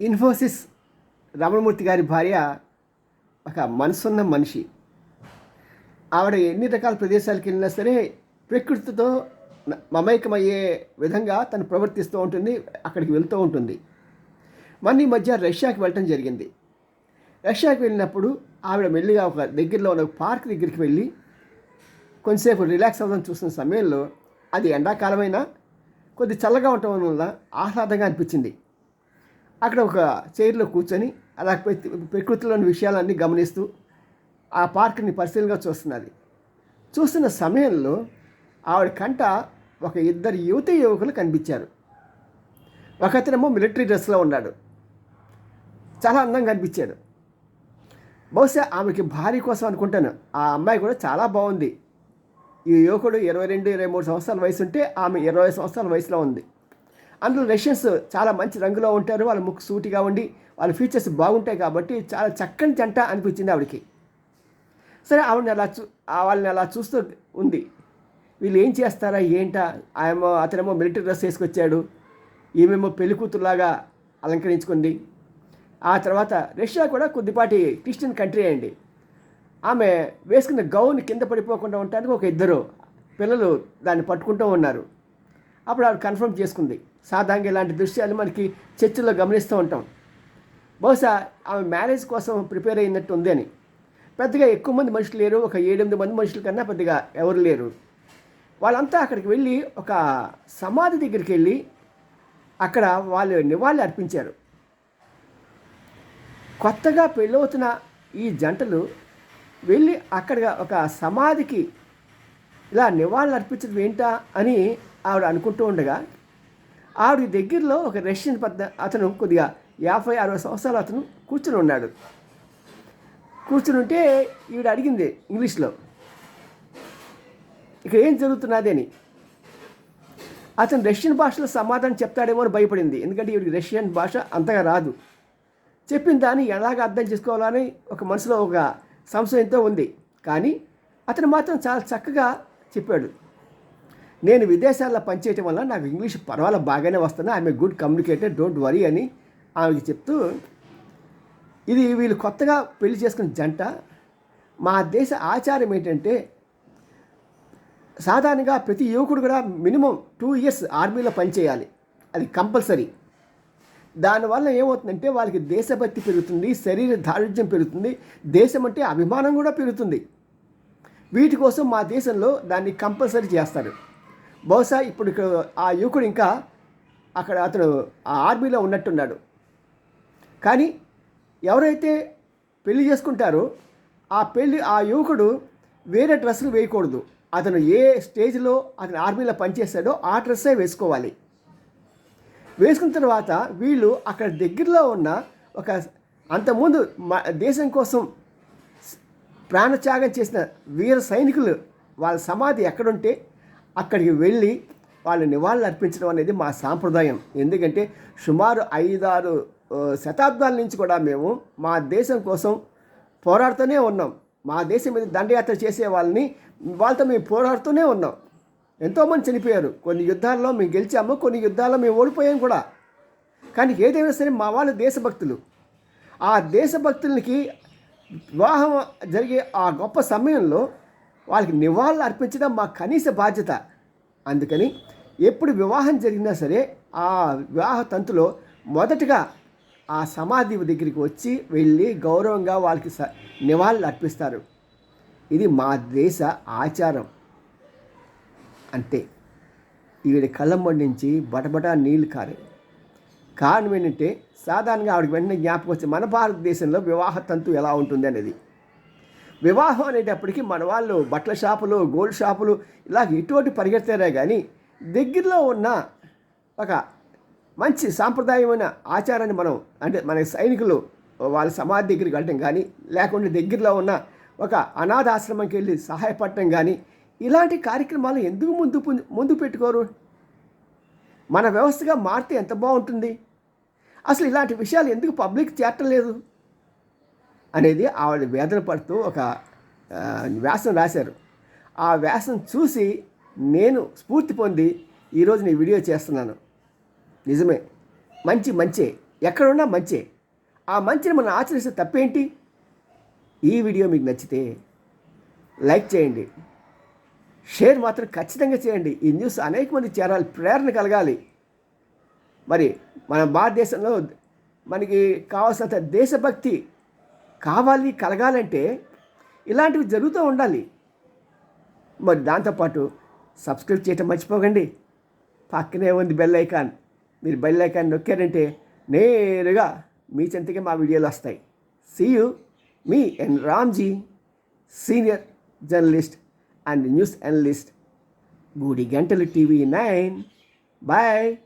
ఇన్ఫోసిస్ రమణమూర్తి గారి భార్య ఒక మనసున్న మనిషి. ఆవిడ ఎన్ని రకాల ప్రదేశాలకు వెళ్ళినా సరే ప్రకృతితో మమైకమయ్యే మమేకమయ్యే విధంగా తను ప్రవర్తిస్తూ ఉంటుంది అక్కడికి వెళ్తూ ఉంటుంది. మన ఈ మధ్య రష్యాకి వెళ్ళటం జరిగింది. రష్యాకి వెళ్ళినప్పుడు ఆవిడ మెల్లిగా ఒక దగ్గరలో ఉన్న పార్క్ దగ్గరికి వెళ్ళి కొంతసేపు రిలాక్స్ అవ్వడం చూసిన సమయంలో అది ఎండాకాలమైనా కొద్ది చల్లగా ఉండటం వల్ల ఆహ్లాదంగా అనిపించింది. అక్కడ ఒక చైర్లో కూర్చొని అలా ప్రతి- ప్రకృతిలోని విషయాలన్నీ గమనిస్తూ ఆ పార్క్ని పరిశీలనగా చూస్తున్నది. చూస్తున్న సమయంలో ఆవిడ కంట ఒక ఇద్దరు యువతి యువకులు కనిపించారు. ఒకతనేమో మిలిటరీ డ్రెస్లో ఉన్నాడు. చాలా అందంగా కనిపించాడు బహుశా ఆమెకి భార్య కోసం అనుకుంటాను. ఆ అమ్మాయి కూడా చాలా బాగుంది. ఈ యువకుడు ఇరవై రెండు ఇరవై మూడు సంవత్సరాల వయసు ఉంటే ఆమె ఇరవై సంవత్సరాల వయసులో ఉంది. అందులో రష్యన్స్ చాలా మంచి రంగులో ఉంటారు వాళ్ళ ముక్కు సూటిగా ఉండి వాళ్ళ ఫీచర్స్ బాగుంటాయి కాబట్టి చాలా చక్కని జంట అనిపించింది ఆవిడకి. సరే ఆవిడని అలా చూ వాళ్ళని అలా చూస్తూ ఉంది. వీళ్ళు ఏం చేస్తారా ఏంటా ఆయమో అతనేమో మిలిటరీ డ్రెస్ వేసుకొచ్చాడు ఈమెమో పెళ్ళి కూతురులాగా అలంకరించుకుంది. ఆ తర్వాత రష్యా కూడా కొద్దిపాటి క్రిస్టియన్ కంట్రీ అండి. ఆమె వేసుకున్న గౌన్ కింద పడిపోకుండా ఉండటానికి ఒక ఇద్దరు పిల్లలు దాన్ని పట్టుకుంటూ ఉన్నారు. అప్పుడు ఆవిడ కన్ఫర్మ్ చేసుకుంది. సాధారణంగా ఇలాంటి దృశ్యాలు మనకి చర్చిలో గమనిస్తూ ఉంటాం. బహుశా ఆమె మ్యారేజ్ కోసం ప్రిపేర్ అయినట్టు ఉంది అని. పెద్దగా ఎక్కువ మంది మనుషులు లేరు ఒక ఏడెనిమిది మంది మనుషుల కన్నా పెద్దగా ఎవరు లేరు. వాళ్ళంతా అక్కడికి వెళ్ళి ఒక సమాధి దగ్గరికి వెళ్ళి అక్కడ వాళ్ళు నివాళి అర్పించారు. కొత్తగా పెళ్ళవుతున్న ఈ జంటలు వెళ్ళి అక్కడ ఒక సమాధికి ఇలా నివాళులు అర్పించడం ఏంటా అని ఆవిడ అనుకుంటూ ఉండగా ఆవిడ దగ్గరలో ఒక రష్యన్ పెద్ద అతను కొద్దిగా యాభై అరవై సంవత్సరాలు అతను కూర్చుని ఉన్నాడు. కూర్చుని ఉంటే ఈవిడ అడిగింది ఇంగ్లీష్లో ఇక్కడ ఏం జరుగుతున్నది అని? అతను రష్యన్ భాషలో సమాధానం చెప్తాడేమో అని భయపడింది. ఎందుకంటే ఈవిడికి రష్యన్ భాష అంతగా రాదు. చెప్పిన దాన్ని ఎలాగ అర్థం చేసుకోవాలని ఒక మనసులో ఒక సంశయంతో ఉంది. కానీ అతను మాత్రం చాలా చక్కగా చెప్పాడు. నేను విదేశాల్లో పనిచేయటం వల్ల నాకు ఇంగ్లీష్ పర్వాలేదు బాగానే వస్తుంది. I'm a good communicator don't worry అని ఆమెకి చెప్తూ ఇది వీళ్ళు కొత్తగా పెళ్ళి చేసుకున్న జంట. మా దేశ ఆచారం ఏంటంటే సాధారణంగా ప్రతి యువకుడు కూడా మినిమం టూ ఇయర్స్ ఆర్మీలో పనిచేయాలి. అది కంపల్సరీ. దానివల్ల ఏమవుతుందంటే వాళ్ళకి దేశభక్తి పెరుగుతుంది శరీర దారుఢ్యం పెరుగుతుంది దేశం అంటే అభిమానం కూడా పెరుగుతుంది. వీటి కోసం మా దేశంలో దాన్ని కంపల్సరీ చేస్తారు. బహుశా ఇప్పుడు ఇక్కడ ఆ యువకుడు ఇంకా అక్కడ అతను ఆ ఆర్మీలో ఉన్నట్టున్నాడు. కానీ ఎవరైతే పెళ్ళి చేసుకుంటారో ఆ పెళ్ళి ఆ యువకుడు వేరే డ్రెస్సులు వేయకూడదు. అతను ఏ స్టేజ్లో అతను ఆర్మీలో పనిచేస్తాడో ఆ డ్రెస్సే వేసుకోవాలి. వేసుకున్న తర్వాత వీళ్ళు అక్కడ దగ్గరలో ఉన్న ఒక అంతకుముందు దేశం కోసం ప్రాణత్యాగం చేసిన వీర సైనికులు వాళ్ళ సమాధి ఎక్కడుంటే అక్కడికి వెళ్ళి వాళ్ళు నివాళులు అర్పించడం అనేది మా సాంప్రదాయం. ఎందుకంటే సుమారు ఐదారు శతాబ్దాల నుంచి కూడా మేము మా దేశం కోసం పోరాడుతూనే ఉన్నాం. మా దేశం మీద దండయాత్ర చేసే వాళ్ళని వాళ్ళతో మేము పోరాడుతూనే ఉన్నాం. ఎంతోమంది చనిపోయారు. కొన్ని యుద్ధాల్లో మేము గెలిచాము కొన్ని యుద్ధాల్లో మేము ఓడిపోయాం కూడా. కానీ ఏదైనా సరే మా వాళ్ళు దేశభక్తులు. ఆ దేశభక్తులకి వివాహం జరిగే ఆ గొప్ప సమయంలో వాళ్ళకి నివాళులు అర్పించడం మా కనీస బాధ్యత. అందుకని ఎప్పుడు వివాహం జరిగినా సరే ఆ వివాహ తంతులో మొదటగా ఆ సమాధి దగ్గరికి వచ్చి వెళ్ళి గౌరవంగా వాళ్ళకి స నివాళులు అర్పిస్తారు. ఇది మా దేశ ఆచారం. అంతే ఈవిడ కళ్ళం నుంచి బటబటా నీళ్ళు కారాయి కారణం ఏంటంటే సాధారణంగా ఆవిడకి వెంటనే జ్ఞాపకం వచ్చి మన భారతదేశంలో వివాహ తంతు ఎలా ఉంటుంది అనేది. వివాహం అనేటప్పటికీ మన వాళ్ళు బట్టల షాపులు గోల్డ్ షాపులు ఇలా ఇటువంటి పరిగెడతారే కానీ దగ్గరలో ఉన్న ఒక మంచి సాంప్రదాయమైన ఆచారాన్ని మనం అంటే మన సైనికులు వాళ్ళ సమాధి దగ్గరికి వెళ్ళటం కానీ లేకుంటే దగ్గరలో ఉన్న ఒక అనాథాశ్రమంకి వెళ్ళి సహాయపడటం కానీ ఇలాంటి కార్యక్రమాలు ఎందుకు ముందు ముందు పెట్టుకోరు? మన వ్యవస్థగా మారితే ఎంత బాగుంటుంది? అసలు ఇలాంటి విషయాలు ఎందుకు పబ్లిక్ చేరటం లేదు? అనేది ఆవిడ వేదన పడుతూ ఒక వ్యాసం రాశారు. ఆ వ్యాసం చూసి నేను స్ఫూర్తి పొంది ఈరోజు నీ వీడియో చేస్తున్నాను. నిజమే. మంచి మంచే. ఎక్కడున్నా మంచే. ఆ మంచిని మనం ఆచరిస్తే తప్పేంటి? ఈ వీడియో మీకు నచ్చితే లైక్ చేయండి. షేర్ మాత్రం ఖచ్చితంగా చేయండి. ఈ న్యూస్ అనేక మంది చేరాలి. ప్రేరణ కలగాలి. మరి మన భారతదేశంలో మనకి కావాల్సినంత దేశభక్తి కావాలి కలగాలంటే ఇలాంటివి జరుగుతూ ఉండాలి. మరి దాంతోపాటు సబ్స్క్రైబ్ చేయటం మర్చిపోకండి. పక్కనే ఉంది బెల్ ఐకాన్. మీరు బెల్ ఐకాన్ నొక్కారంటే నేరుగా మీ చెంతకే మా వీడియోలు వస్తాయి. See you me N Ramji senior journalist and news analyst గూడి గంటలు టీవీ నైన్. బాయ్